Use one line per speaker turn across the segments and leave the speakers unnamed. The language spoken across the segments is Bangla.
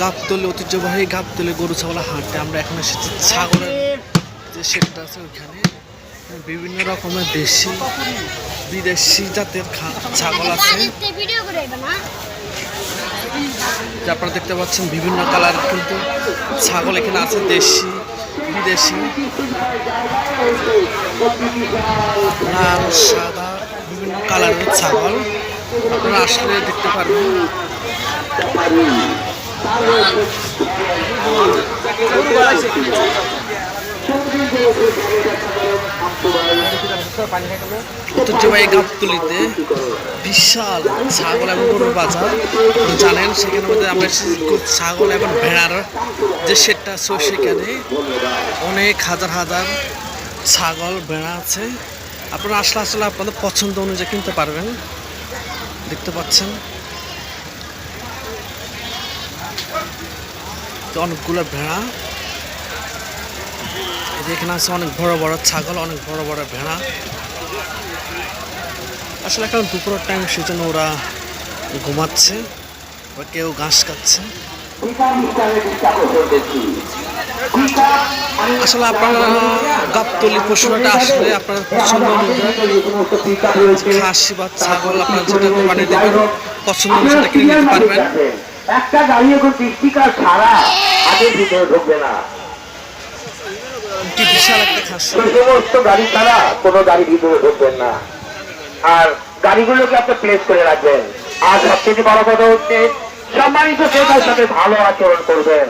গাবতলি ঐতিহ্যবাহী গাবতলি গরু ছাগলের হাটে আমরা এখন এসেছি। ছাগলের যে শেডটা আছে ওইখানে। বিভিন্ন রকমের দেশি, বিদেশি জাতের ছাগল আছে। আপনারা দেখতে পাচ্ছেন বিভিন্ন কালার কিন্তু ছাগল এখানে আছে, দেশি, বিদেশি। লাল, সাদা, বিভিন্ন কালারের ছাগল। আপনারা আসলে দেখতে পারবেন। বিশাল ছাগল এবং গরুর বাজার। জানেন, সেখানে মধ্যে আমরা ছাগল এবং ভেড়ার যে সেটটা আছে, সেখানে অনেক হাজার হাজার ছাগল, ভেড়া আছে। আপনারা আসলে আসলে আপনাদের পছন্দ অনুযায়ী কিনতে পারবেন। দেখতে পাচ্ছেন। তো অনেকগুলো ভেড়া। এখানে আছে অনেক বড় বড় ছাগল, অনেক বড় বড় ভেড়া। আসলে এখন দুপুরের টাইম সেজন্য ওরা ঘুমাচ্ছে বা কেউ ঘাস খাচ্ছে। আসলে আপনারা গাবতলি পশুটা আসলে আপনার পছন্দ অনুযায়ী খাসি বা ছাগল আপনার যেটা পছন্দ সেটা কিনে নিতে পারবেন।
একটা গাড়ি এখন বৃষ্টিকাল ছাড়া হাতের ভিতরে ঢুকবে না। সেই সমস্ত গাড়ি ছাড়া কোনো গাড়ি ভিতরে ঢুকবেন না। আর গাড়িগুলোকে আপনি প্লেস করে রাখবেন। আর সবচেয়ে বড় কথা হচ্ছে সম্মানিত ক্রেতার সাথে ভালো আচরণ করবেন।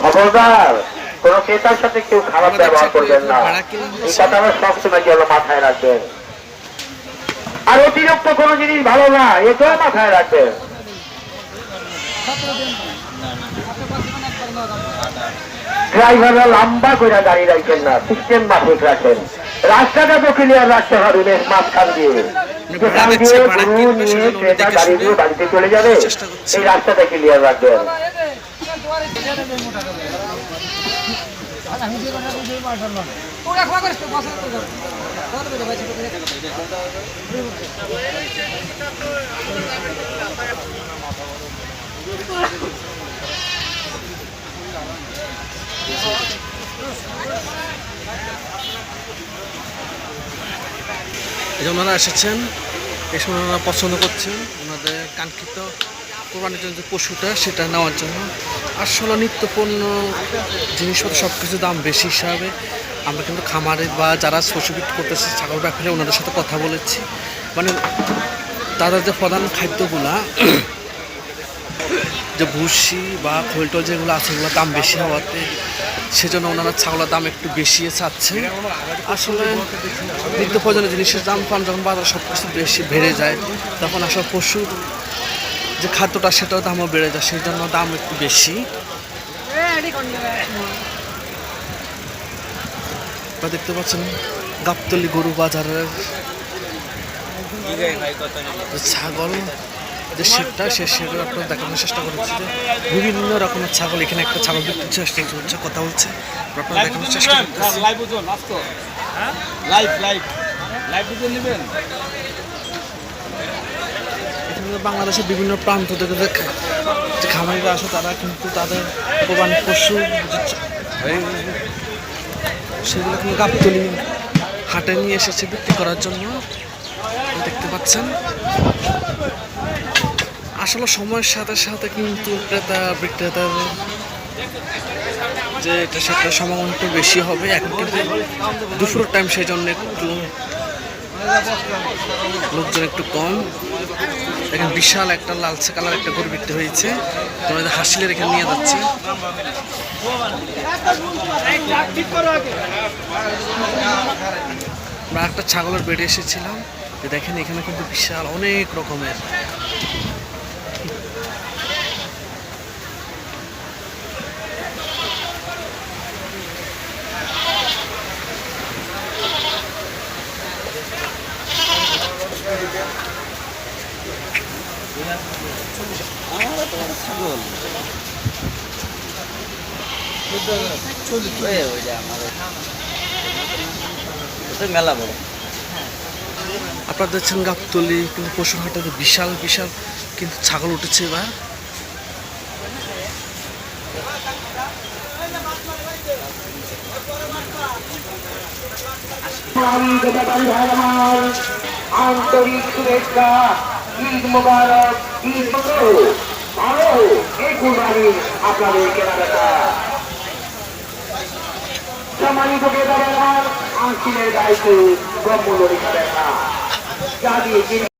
খবরদার কোন ক্রেতার সাথে কেউ খারাপ ব্যবহার করবেন না। এই কথাটা সবসময় যেন মাথায় রাখবেন। আর অতিরিক্ত কোনো জিনিস ভালো না এটাও মাথায় রাখবেন ড্রাইভাররা লম্বা করে দাঁড়িয়ে রাখছেন না সিস্টেম মাফিক রাখেন। রাস্তাটা তো ক্লিয়ার রাখতে হবে বেশ মাঝখান দিয়ে। বাড়িতে চলে যাবে। এই রাস্তাটা ক্লিয়ার রাখবেন।
এই ওনারা এসেছেন, এই সময় ওনারা পছন্দ করছেন, ওনাদের কাঙ্ক্ষিত কোরবানির জন্য যে পশুটা, সেটা নেওয়ার জন্য। আসলে নিত্যপণ্য জিনিসপত্র সব কিছু দাম বেশি হিসাবে। আমরা কিন্তু খামারে বা যারা বিক্রি করতেছে, ছাগল ব্যাপারে ওনাদের সাথে কথা বলেছি। মানে তাদের যে প্রধান খাদ্যগুলা, যে ভুসি বা খোলটোল যেগুলো আছে সেগুলোর দাম বেশি হওয়াতে সেজন্য ওনারা ছাগলের দাম একটু বেশি চাচ্ছে আসলে নিত্য প্রয়োজনীয় জিনিসের দাম পান যখন বাজার সব কিছু বেশি বেড়ে যায়, তখন আসলে পশুর যে খাদ্যটা, সেটার দামও বেড়ে যায় সেই জন্য দাম একটু বেশি। আপনারা দেখতে পাচ্ছেন গাবতলি গরু বাজারের ছাগল। যে শেডটা সে শেডের আপনার দেখানোর চেষ্টা করেছি যে বিভিন্ন রকমের ছাগল এখানে একটা ছাগল বিক্রি চেষ্টা হচ্ছে কথা বলছে। আপনারা দেখানোর চেষ্টা করতেছি।
লাইভ ওজন আসতো লাইভ লাইভ লাইভ নেবেন।
এখানে বাংলাদেশের বিভিন্ন প্রান্ত থেকে যে যে খামারিরা আসে তারা কিন্তু তাদের কোরবানি পশু সেগুলো কিন্তু গাবতলি হাটে নিয়ে এসেছে বিক্রি করার জন্য। দেখতে পাচ্ছেন। আসলে সময়ের সাথে সাথে কিন্তু ক্রেতা, বিক্রেতার যে এটা সেটা সমাগম একটু বেশি হবে। এখন কিন্তু দুপুরের টাইম সেই জন্য একটু লোকজন একটু কম। দেখেন বিশাল একটা লালচে কালার একটা গরু বিক্রি হয়েছে। তোমাদের হাসিলের এখানে নিয়ে যাচ্ছি। আমরা একটা ছাগলের বেডে এসেছিলাম। দেখেন এখানে কিন্তু বিশাল অনেক রকমের
বড়
আপনারা দেখছেন গাবতলি কিন্তু পশুর হাটে বিশাল বিশাল কিন্তু ছাগল উঠেছে
কুরবানি আপনাদের কেনাবেচা। সম্মানিত ক্রেতা আমার আংশিলের দায়িত্ব ব্রহ্মলরি খাবেন না। যা দিয়ে